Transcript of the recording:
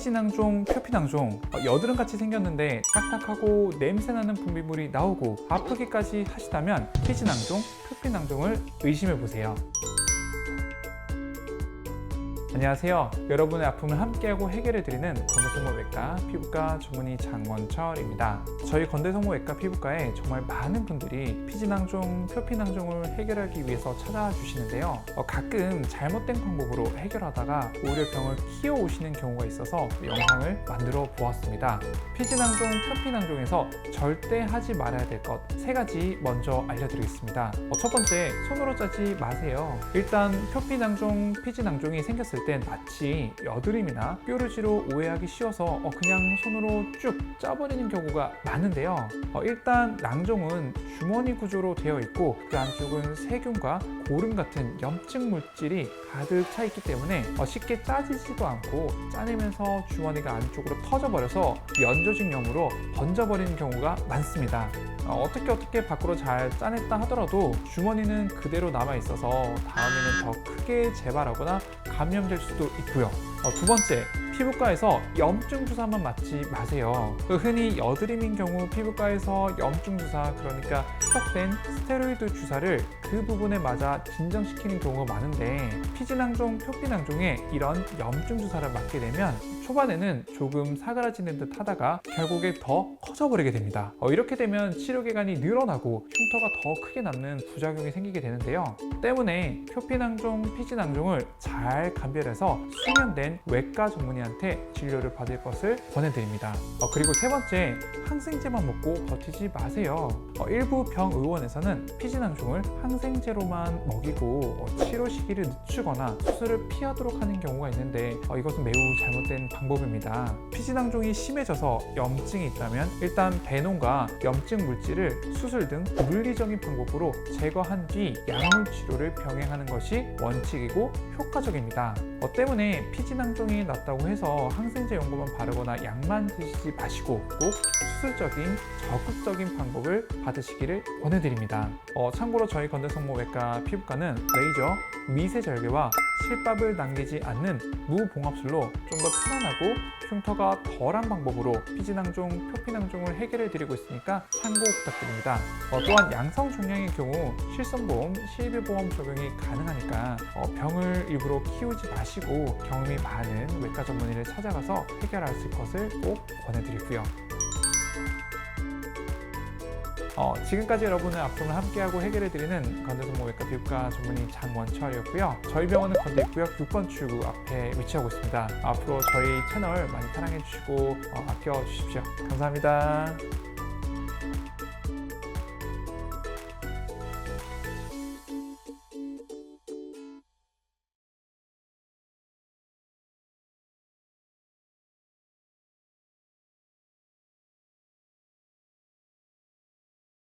피지낭종, 표피낭종 어, 여드름 같이 생겼는데 딱딱하고 냄새나는 분비물이 나오고 아프기까지 하시다면 피지낭종, 표피낭종을 의심해 보세요. 안녕하세요. 여러분의 아픔을 함께하고 해결해 드리는 건대성모외과 피부과 전문의 장원철입니다. 저희 건대성모외과 피부과에 정말 많은 분들이 피지낭종, 표피낭종을 해결하기 위해서 찾아와 주시는데요. 어, 가끔 잘못된 방법으로 해결하다가 오히려 병을 키워오시는 경우가 있어서 영상을 만들어 보았습니다. 피지낭종, 표피낭종에서 절대 하지 말아야 될 것 세 가지 먼저 알려드리겠습니다. 어, 첫 번째, 손으로 짜지 마세요. 일단 표피낭종, 피지낭종이 생겼을 땐 마치 여드름이나 뾰루지로 오해하기 쉬워서 어, 그냥 손으로 쭉 짜버리는 경우가 많은데요. 어, 일단 낭종은 주머니 구조로 되어 있고 그 안쪽은 세균과 고름 같은 염증 물질이 가득 차 있기 때문에 어, 쉽게 짜지지도 않고 짜내면서 주머니가 안쪽으로 터져버려서 연조직염으로 번져버리는 경우가 많습니다. 어, 어떻게 어떻게 밖으로 잘 짜냈다 하더라도 주머니는 그대로 남아 있어서 다음에는 더 크게 재발하거나 감염될 수도 있고요. 어, 두 번째, 피부과에서 염증 주사만 맞지 마세요. 그 흔히 여드름인 경우 피부과에서 염증 주사 그러니까 희석된 스테로이드 주사를 그 부분에 맞아 진정시키는 경우가 많은데 피지낭종, 표피낭종에 이런 염증 주사를 맞게 되면 초반에는 조금 사그라지는 듯 하다가 결국에 더 커져버리게 됩니다. 어, 이렇게 되면 치료 기간이 늘어나고 흉터가 더 크게 남는 부작용이 생기게 되는데요. 때문에 표피낭종, 피지낭종을 잘 감별해서 수면된 외과 전문의한테 진료를 받을 것을 권해드립니다. 어, 그리고 세 번째, 항생제만 먹고 버티지 마세요. 어, 일부 병의원에서는 피지낭종을 항생제로만 먹이고 어, 치료 시기를 늦추거나 수술을 피하도록 하는 경우가 있는데 어, 이것은 매우 잘못된 방법입니다. 피지낭종이 심해져서 염증이 있다면 일단 배농과 염증 물질을 수술 등 물리적인 방법으로 제거한 뒤 약물 치료를 병행하는 것이 원칙이고 효과적입니다. 어, 때문에 피 지낭종이 낫다고 해서 항생제 연고만 바르거나 약만 드시지 마시고 꼭 수술적인 적극적인 방법을 받으시기를 권해드립니다. 어, 참고로 저희 건대성모외과 피부과는 레이저, 미세 절개와 실밥을 남기지 않는 무봉합술로 좀 더 편안하고 흉터가 덜한 방법으로 피지낭종, 표피낭종을 해결해 드리고 있으니까 참고 부탁드립니다. 어, 또한 양성 종양의 경우 실손보험, 실비보험 적용이 가능하니까 어, 병을 일부러 키우지 마시고 경험이 많은 외과 전문의를 찾아가서 해결하실 것을 꼭 권해드리고요. 어, 지금까지 여러분의 아픔을 함께하고 해결해드리는 건대성모외과 피부과 전문의 장원철이었고요. 저희 병원은 건대구역 6번 출구 앞에 위치하고 있습니다. 앞으로 저희 채널 많이 사랑해주시고 어, 아껴주십시오. 감사합니다.